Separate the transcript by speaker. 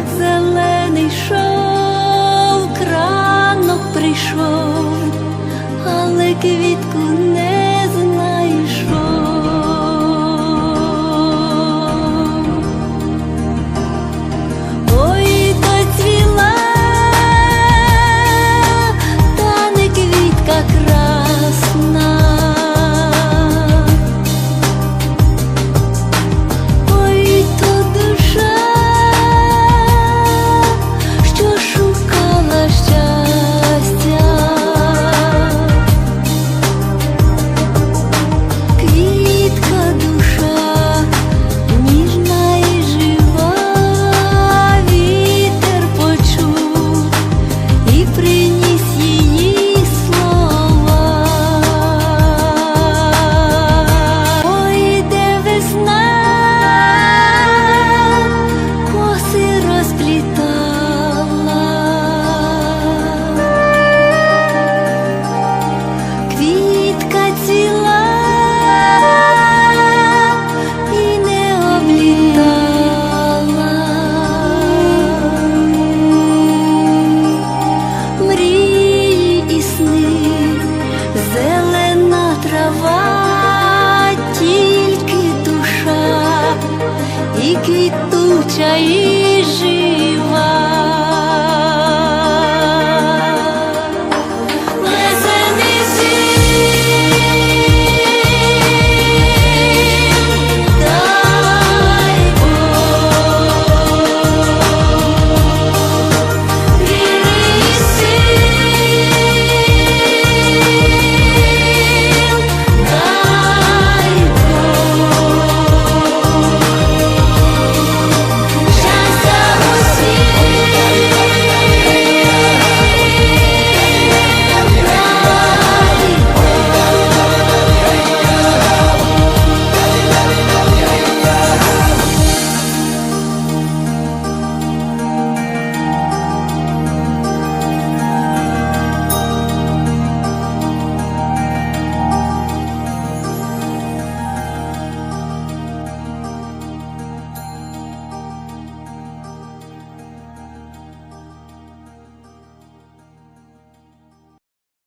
Speaker 1: як зелений шов, крано прийшов, але квітку не. 这一。